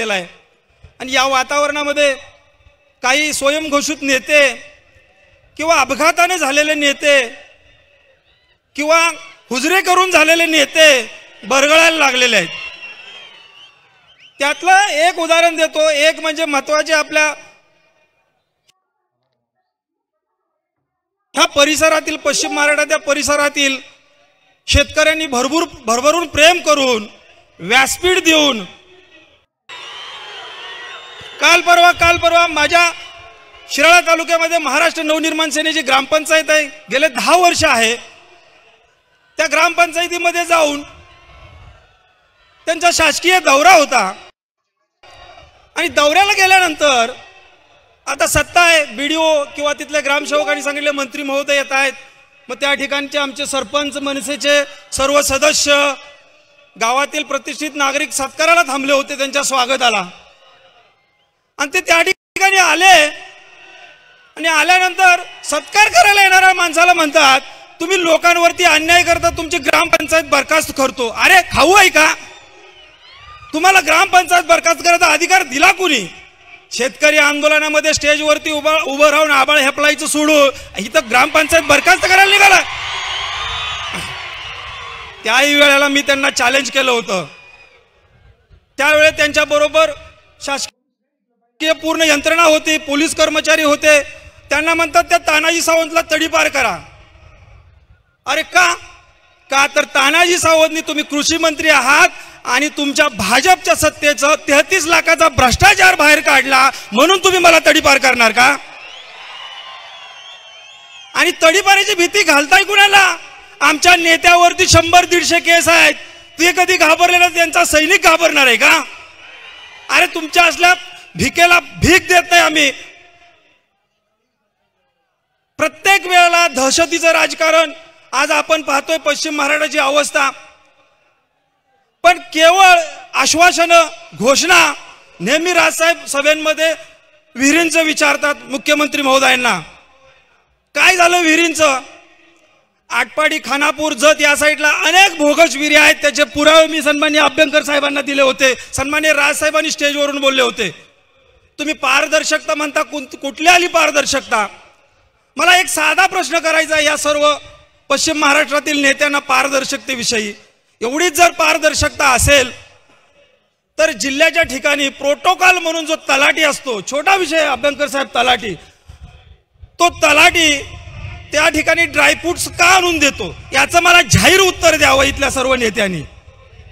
झालेला आहे. आणि या वातावरणामध्ये काही स्वयंघोषित नेते किंवा अपघाताने झालेले नेते किंवा हुजरे करून झालेले नेते बरगळायला लागलेले आहेत. त्यातलं एक उदाहरण देतो. एक म्हणजे महत्त्वाचे आपल्या ह्या परिसरातील पश्चिम महाराष्ट्राच्या परिसरातील शेतकऱ्यांनी भरपूर भरभरून प्रेम करून व्यासपीठ देऊन काल परवा काल परवा माझ्या शिराळा तालुक्यामध्ये महाराष्ट्र नवनिर्माण सेनेची ग्रामपंचायत आहे. गेले दहा वर्ष आहे. त्या ग्रामपंचायतीमध्ये जाऊन त्यांचा शासकीय दौरा होता. आणि दौऱ्याला गेल्यानंतर आता सत्ता आहे. बी डी ओ किंवा तिथल्या ग्रामसेवकांनी सांगितले मंत्री महोदय येत आहेत. मग त्या ठिकाणचे आमचे सरपंच मनसेचे सर्व सदस्य गावातील प्रतिष्ठित नागरिक सत्काराला थांबले होते त्यांच्या स्वागताला. आणि ते त्या ठिकाणी आले. आणि आल्यानंतर सत्कार करायला येणाऱ्या माणसाला म्हणतात तुम्ही लोकांवरती अन्याय करता तुमची ग्रामपंचायत बरखास्त करतो. अरे खाऊ आहे का? तुम्हाला ग्रामपंचायत बरखास्त करायचा अधिकार दिला कुणी? शेतकरी आंदोलनामध्ये स्टेजवरती उभा उभं राहून आबाळ हेपलायचं सोडू इथं ग्रामपंचायत बरखास्त करायला निघाला. त्याही वेळेला मी त्यांना चॅलेंज केलं होतं. त्यावेळेस त्यांच्या बरोबर शासकीय पूर्ण यंत्रणा होती पोलीस कर्मचारी होते त्यांना म्हणतात त्या तानाजी सावंतला तडीपार करा. अरे का? का तर तानाजी सावंतनी तुम्ही कृषी मंत्री आहात आणि तुमच्या भाजपच्या सत्तेचं तेहतीस लाखाचा भ्रष्टाचार बाहेर काढला म्हणून तुम्ही मला तडीपार करणार का? आणि तडीपारीची भीती घालताय कुणाला? आमच्या नेत्यावरती शंभर दीडशे केस आहेत. ते कधी घाबरलेला त्यांचा सैनिक घाबरणार आहे का? अरे तुमच्या असल्या भिकेला भीक देत नाही आम्ही. प्रत्येक वेळेला दहशतीचं राजकारण आज आपण पाहतोय पश्चिम महाराष्ट्राची अवस्था. पण केवळ आश्वासनं घोषणा नेहमी राजसाहेब सभेमध्ये विहिरींचं विचारतात मुख्यमंत्री महोदयांना. काय झालं विहिरींचं? आटपाडी खानापूर जत या साईडला अनेक भोगस विहिरी आहेत त्याचे पुरावे मी सन्मान्य अभ्यंकर साहेबांना दिले होते. सन्मान्य राजसाहेबांनी स्टेजवरून बोलले होते. तुम्ही पारदर्शकता म्हणता कुठल्या कुठली आली पारदर्शकता? मला एक साधा प्रश्न करायचा या सर्व पश्चिम महाराष्ट्रातील नेत्यांना पारदर्शकतेविषयी. एवढीच जर पारदर्शकता असेल तर जिल्ह्याच्या ठिकाणी प्रोटोकॉल म्हणून जो तलाठी असतो छोटा विषय अभ्यंकर साहेब तलाठी. तो तलाठी त्या ठिकाणी ड्रायफ्रुट्स का आणून देतो? याचं मला जाहीर उत्तर द्यावं इथल्या सर्व नेत्यांनी.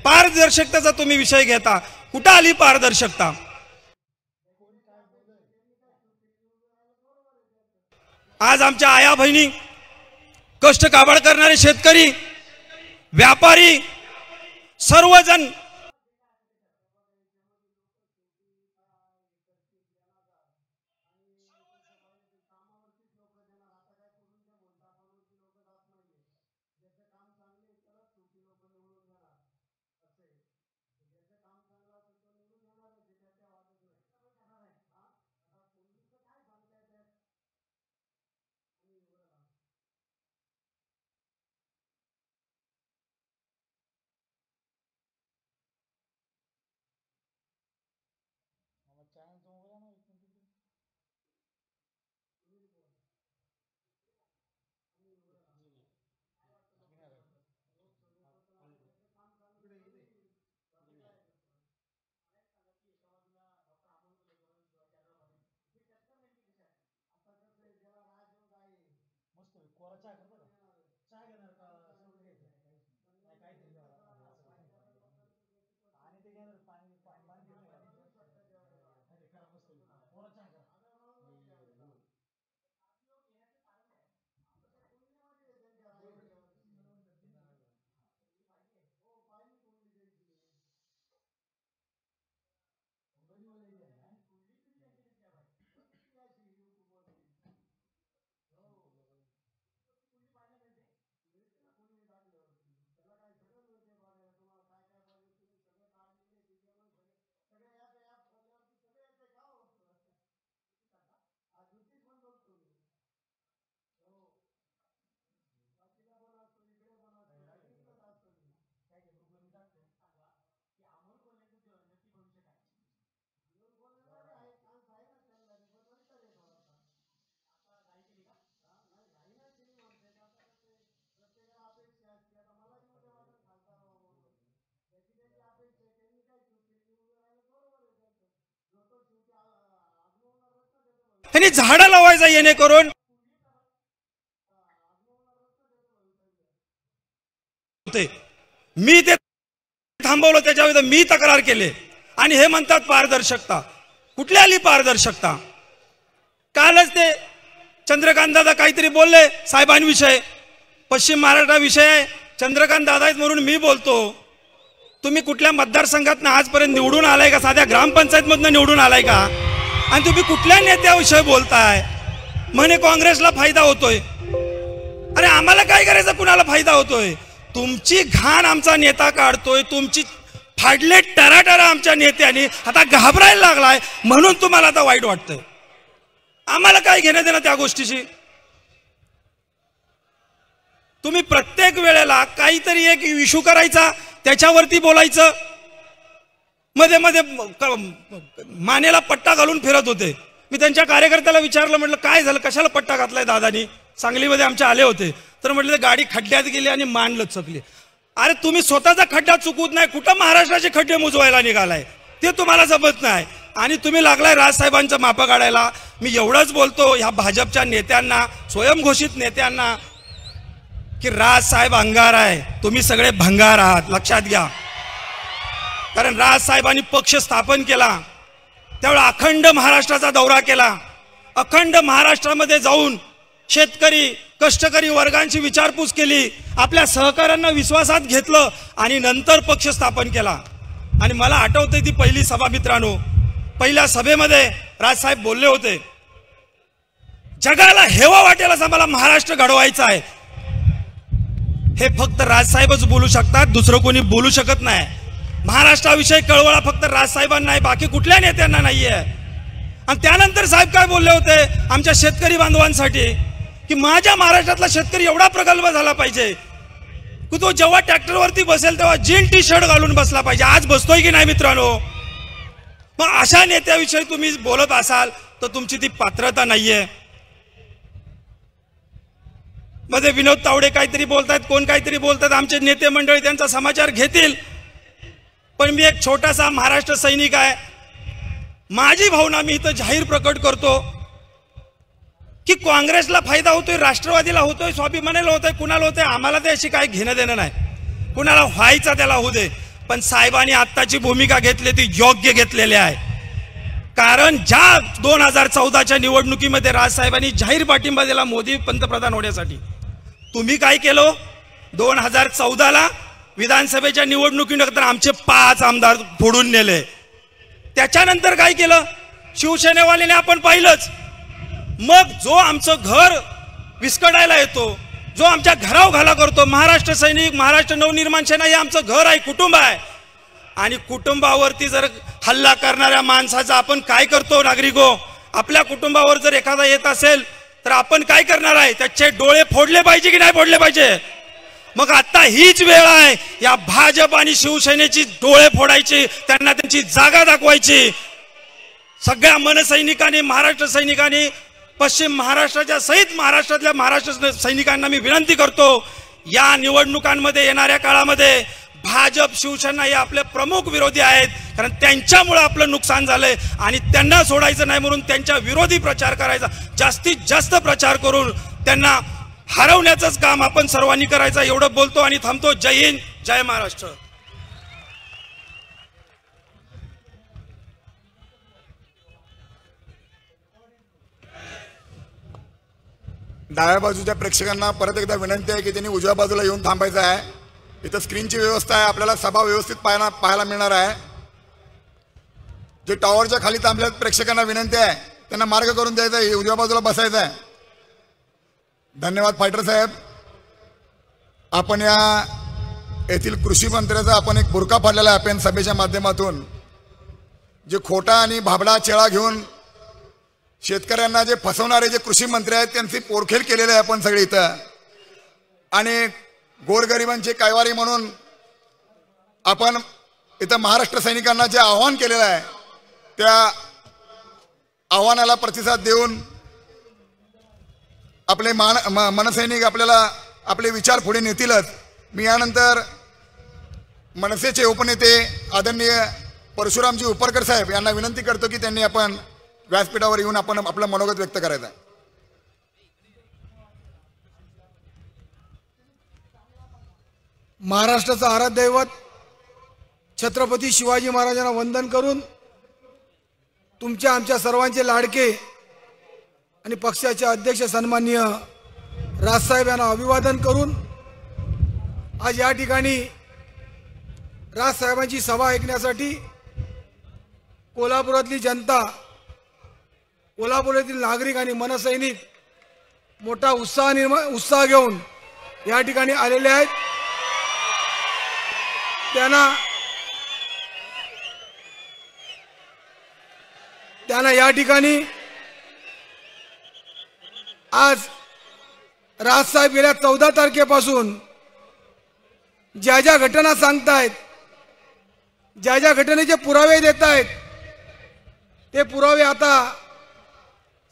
पारदर्शकतेचा तुम्ही विषय घेता. कुठं आली पारदर्शकता? आज आमच्या आया बहिणी कष्ट काबाड करणारे शेतकरी व्यापारी सर्वजण এখন त्यांनी झाडं लावायचं येणेकरून होते. मी ते थांबवलं त्याच्या मी तक्रार केले. आणि हे म्हणतात पारदर्शकता. कुठली आली पारदर्शकता? कालच ते चंद्रकांत दादा काहीतरी बोलले साहेबांविषयी. पश्चिम महाराष्ट्र विषय आहे. चंद्रकांत दादा आहेत म्हणून मी बोलतो. तुम्ही कुठल्या मतदारसंघातनं आजपर्यंत निवडून आलाय का? साध्या ग्रामपंचायतमधनं निवडून आलाय का? आणि तुम्ही कुठल्या नेत्याविषयी बोलताय. म्हणे काँग्रेसला फायदा होतोय. अरे आम्हाला काय करायचं? कुणाला फायदा होतोय? तुमची घाण आमचा नेता काढतोय. तुमची फाडले टराटरा आमच्या नेत्याने आता घाबरायला लागलाय. म्हणून तुम्हाला आता वाईट वाटतंय. आम्हाला काय घेणं देणं त्या गोष्टीशी? तुम्ही प्रत्येक वेळेला काहीतरी एक इशू करायचा त्याच्यावरती बोलायचं. मध्ये मध्ये मानेला पट्टा घालून फिरत होते. मी त्यांच्या कार्यकर्त्याला विचारलं म्हटलं काय झालं? कशाला पट्टा घातलाय दादानी? सांगलीमध्ये आमच्या आले होते. तर म्हटलं ते गाडी खड्ड्यात गेली आणि मान चकली. अरे तुम्ही स्वतःचा खड्डा चुकवत नाही. कुठं महाराष्ट्राचे खड्डे मुजवायला निघालाय? ते तुम्हाला जमत नाही. आणि तुम्ही लागलाय राजसाहेबांचं मापं काढायला. मी एवढंच बोलतो ह्या भाजपच्या नेत्यांना स्वयंघोषित नेत्यांना की राजसाहेब अंगार आहे. तुम्ही सगळे भंगार आहात. लक्षात घ्या. कारण राजसाहेबांनी पक्ष स्थापन केला त्यावेळी अखंड महाराष्ट्राचा दौरा केला. अखंड महाराष्ट्रामध्ये जाऊन शेतकरी कष्टकरी वर्गांची विचारपूस केली आपल्या सहकाऱ्यांना विश्वासात घेतलं आणि नंतर पक्ष स्थापन केला. आणि मला आठवते ती पहिली सभा मित्रांनो. पहिल्या सभेमध्ये राजसाहेब बोलले होते जगाला हेवा वाटेल असा मला महाराष्ट्र घडवायचा आहे. हे फक्त राजसाहेबच बोलू शकतात दुसरं कोणी बोलू शकत नाही. महाराष्ट्राविषयी कळवळा फक्त राजसाहेबांना आहे बाकी कुठल्या नेत्यांना नाही आहे आणि त्यानंतर साहेब काय बोलले होते आमच्या शेतकरी बांधवांसाठी? की माझ्या महाराष्ट्रातला शेतकरी एवढा प्रगल्भ झाला पाहिजे की तो जेव्हा ट्रॅक्टरवरती बसेल तेव्हा जीन टी शर्ट घालून बसला पाहिजे. आज बसतोय की नाही मित्रांनो? मग अशा नेत्याविषयी तुम्ही बोलत असाल तर तुमची ती पात्रता नाहीये. मध्ये विनोद तावडे काहीतरी बोलतायत कोण काहीतरी बोलतात आमचे नेते मंडळी त्यांचा समाचार घेतील. पण मी एक छोटासा महाराष्ट्र सैनिक आहे. माझी भावना मी इथं जाहीर प्रकट करतो की काँग्रेसला फायदा होतोय राष्ट्रवादीला होतोय स्वाभिमानाला होतोय कुणाला होतोय आम्हाला ते अशी काही घेणं देणं नाही. कुणाला व्हायचा त्याला होऊ दे. पण साहेबांनी आत्ताची भूमिका घेतली ती योग्य घेतलेली आहे. कारण ज्या दोन हजार चौदाच्या निवडणुकीमध्ये राजसाहेबांनी जाहीर पाठिंबा दिला मोदी पंतप्रधान होण्यासाठी. तुम्ही काय केलं? दोन हजार चौदाला विधानसभेच्या निवडणुकीनंतर आमचे पाच आमदार फोडून नेले. त्याच्यानंतर काय केलं? शिवसेनेवाल्याने आपण पाहिलंच. मग जो आमचं घर विस्कटायला येतो जो आमच्या घराव घाला करतो महाराष्ट्र सैनिक महाराष्ट्र नवनिर्माण सेना हे आमचं घर आहे कुटुंब आहे. आणि कुटुंबावरती जर हल्ला करणाऱ्या माणसाचा आपण काय करतो नागरिको हो? आपल्या कुटुंबावर जर एखादा येत असेल तर आपण काय करणार आहे? त्याचे डोळे फोडले पाहिजे की नाही फोडले पाहिजे? मग आता हीच वेळ आहे. या भाजप आणि शिवसेनेची डोळे फोडायची त्यांना त्यांची जागा दाखवायची. सगळ्या मनसैनिकांनी महाराष्ट्र सैनिकांनी पश्चिम महाराष्ट्राच्या सहित महाराष्ट्रातल्या महाराष्ट्र सैनिकांना मी विनंती करतो या निवडणुकांमध्ये येणाऱ्या काळामध्ये भाजप शिवसेना हे आपले प्रमुख विरोधी आहेत. कारण त्यांच्यामुळे आपलं नुकसान झालंय आणि त्यांना सोडायचं नाही म्हणून त्यांच्या विरोधी प्रचार करायचा. जास्तीत जास्त प्रचार करून त्यांना हरवण्याचंच काम आपण सर्वांनी करायचं एवढं बोलतो आणि थांबतो. जय हिंद जय महाराष्ट्र. डाव्या बाजूच्या प्रेक्षकांना परत एकदा विनंती आहे की त्यांनी उजव्या बाजूला येऊन थांबायचं आहे. इथं स्क्रीनची व्यवस्था आहे आपल्याला सभा व्यवस्थित पाहायला पाहायला मिळणार आहे. जे टॉवरच्या खाली थांबल्यात प्रेक्षकांना विनंती आहे त्यांना मार्ग करून द्यायचा आहे उजव्या बाजूला बसायचं आहे. धन्यवाद फायटर साहेब. आपण या येथील कृषी मंत्र्याचा आपण एक बुरका फाडलेला आहे आपण सभेच्या माध्यमातून. जे खोटा आणि भाबडा चेळा घेऊन शेतकऱ्यांना जे फसवणारे जे कृषी मंत्री आहेत त्यांची पोरखेल केलेले आहे आपण सगळे इथं. आणि गोरगरिबांची कैवारी म्हणून आपण इथं महाराष्ट्र सैनिकांना जे आव्हान केलेलं आहे त्या आव्हानाला प्रतिसाद देऊन आपले मान म- मनसैनिक आपल्याला आपले विचार पुढे नेतीलच. मी यानंतर मनसेचे उपनेते आदरणीय परशुरामजी उपरकर साहेब यांना विनंती करतो की त्यांनी आपण व्यासपीठावर येऊन आपण आपलं मनोगत व्यक्त करायचं आहे. महाराष्ट्राचं आराध्य छत्रपती शिवाजी महाराजांना वंदन करून तुमच्या आमच्या सर्वांचे लाडके आणि पक्षाचे अध्यक्ष सन्माननीय राजसाहेब यांना अभिवादन करून आज या ठिकाणी राजसाहेबांची सभा ऐकण्यासाठी कोल्हापुरातली जनता कोल्हापुरातील नागरिक आणि मनसैनिक मोठा उत्साह निर्मा उत्साह घेऊन या ठिकाणी आलेले आहेत. त्यांना त्यांना या ठिकाणी आज राजसाहेब गेल्या चौदा तारखेपासून ज्या ज्या घटना सांगतायत ज्या ज्या घटनेचे पुरावे देत आहेत ते पुरावे आता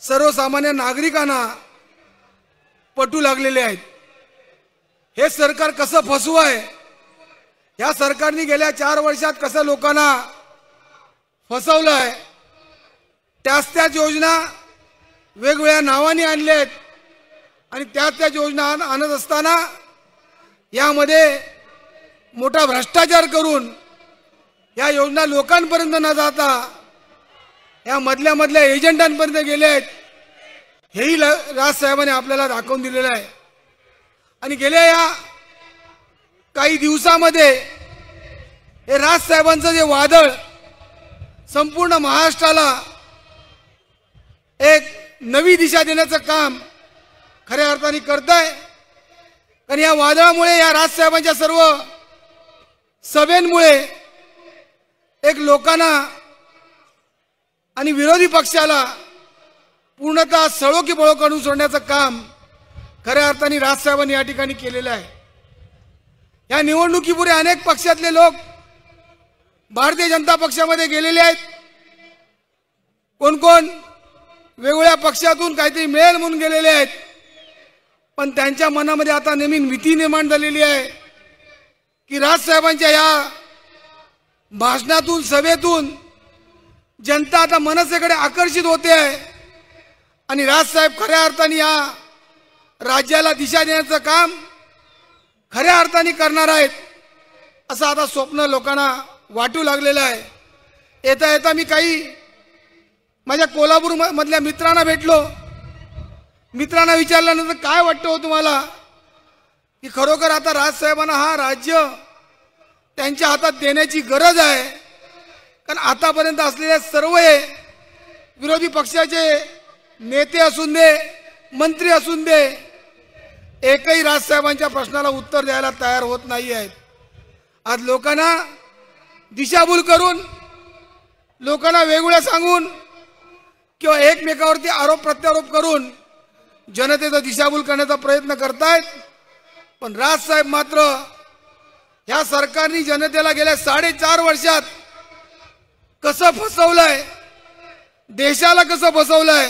सर्वसामान्य नागरिकांना पटू लागलेले आहेत. हे सरकार कसं फसवू आहे या सरकारने गेल्या चार वर्षात कसं लोकांना फसवलं आहे त्याच त्याच योजना वेगवेगळ्या नावाने आणले आहेत. आणि त्या त्याच योजना आणत असताना यामध्ये मोठा भ्रष्टाचार करून या योजना लोकांपर्यंत न जाता या मधल्या मधल्या एजंटांपर्यंत गेले आहेत. हेही ल- राजसाहेबांनी आपल्याला दाखवून दिलेलं आहे. आणि गेल्या या काही दिवसामध्ये हे राजसाहेबांचं जे वादळ संपूर्ण महाराष्ट्राला एक नवी दिशा देण्याचं काम खऱ्या अर्थाने करत आहे कारण या वादळामुळे या राजसाहेबांच्या सर्व सभेंमुळे एक लोकांना आणि विरोधी पक्षाला पूर्णतः सळोकी बळो काढून सोडण्याचं काम खऱ्या अर्थाने राजसाहेबांनी या ठिकाणी केलेलं आहे. या निवडणुकीपुढे अनेक पक्षातले लोक भारतीय जनता पक्षामध्ये गेलेले आहेत. कोण कोण? वेगवेगळ्या पक्षातून काहीतरी मिळेल म्हणून गेलेले आहेत. पण त्यांच्या मनामध्ये आता नवीन भीती निर्माण झालेली आहे. की राजसाहेबांच्या या भाषणातून सभेतून जनता आता मनसेकडे आकर्षित होते आहे. आणि राजसाहेब खऱ्या अर्थाने या राज्याला दिशा देण्याचं काम खऱ्या अर्थाने करणार आहेत असं आता स्वप्न लोकांना वाटू लागलेलं आहे. येता येता मी काही माझ्या कोल्हापूर म- मधल्या मित्रांना भेटलो. मित्रांना विचारल्यानंतर काय वाटतं हो तुम्हाला? की खरोखर आता राजसाहेबांना हा राज्य त्यांच्या हातात देण्याची गरज आहे. कारण आतापर्यंत असलेले सर्व हे विरोधी पक्षाचे नेते असून दे मंत्री असून दे एकही राजसाहेबांच्या प्रश्नाला उत्तर द्यायला तयार होत नाही आहेत. आज लोकांना दिशाभूल करून लोकांना वेगवेगळ्या सांगून किंवा एकमेकावरती आरोप प्रत्यारोप करून जनतेचा दिशाभूल करण्याचा प्रयत्न करतायत. पण राजसाहेब मात्र ह्या सरकारने जनतेला गेल्या साडेचार वर्षात कसं फसवलंय देशाला कसं फसवलंय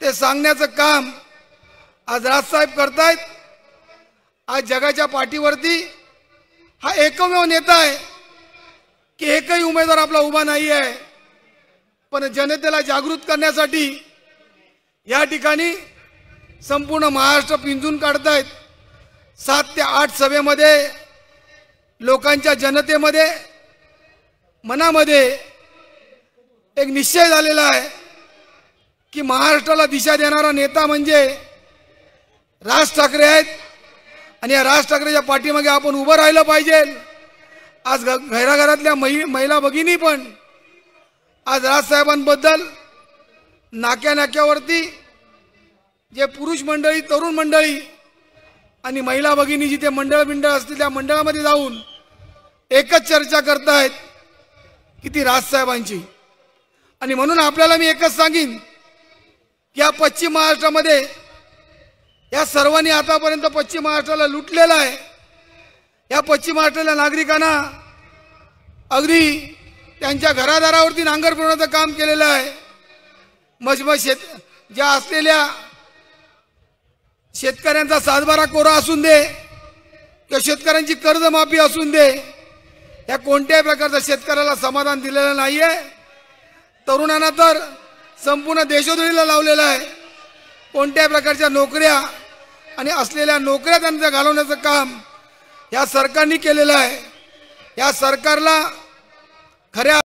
ते सांगण्याचं काम आज राजसाहेब करतायत. आज जगाच्या पाठीवरती हा एकमेव नेता आहे की एकही उमेदवार आपला उभा नाही आहे पण जनतेला जागृत करण्यासाठी या ठिकाणी संपूर्ण महाराष्ट्र पिंजून काढतायत. सात ते आठ सभेमध्ये लोकांच्या जनतेमध्ये मनामध्ये एक निश्चय झालेला आहे की महाराष्ट्राला दिशा देणारा नेता म्हणजे राज ठाकरे आहेत. आणि या राज ठाकरेच्या पाठीमागे आपण उभं राहिलं पाहिजे. आज घ- घराघरातल्या महि महिला भगिनी पण आज राजसाहेबांबद्दल नाक्या नाक्यावरती जे पुरुष मंडळी तरुण मंडळी आणि महिला भगिनी जिथे मंडळ बिंडळ असतील त्या मंडळामध्ये जाऊन एकच चर्चा करतायत की ती राजसाहेबांची. आणि म्हणून आपल्याला मी एकच सांगेन की या पश्चिम महाराष्ट्रामध्ये या सर्वांनी आतापर्यंत पश्चिम महाराष्ट्राला लुटलेलं आहे. या पश्चिम महाराष्ट्रातल्या नागरिकांना अगदी त्यांच्या घरादारावरती नांगर फिरवण्याचं काम केलेलं आहे. मजमज शेत ज्या असलेल्या शेतकऱ्यांचा सातबारा कोरा असून दे किंवा शेतकऱ्यांची कर्जमाफी असून दे या कोणत्याही प्रकारचं शेतकऱ्याला समाधान दिलेलं नाहीये. तरुणांना तर संपूर्ण देशोधडीला लावलेला आहे. कोणत्याही प्रकारच्या नोकऱ्या आणि असलेल्या नोकऱ्या त्यांचं घालवण्याचं काम या सरकारने केलेलं आहे. या सरकारला खऱ्या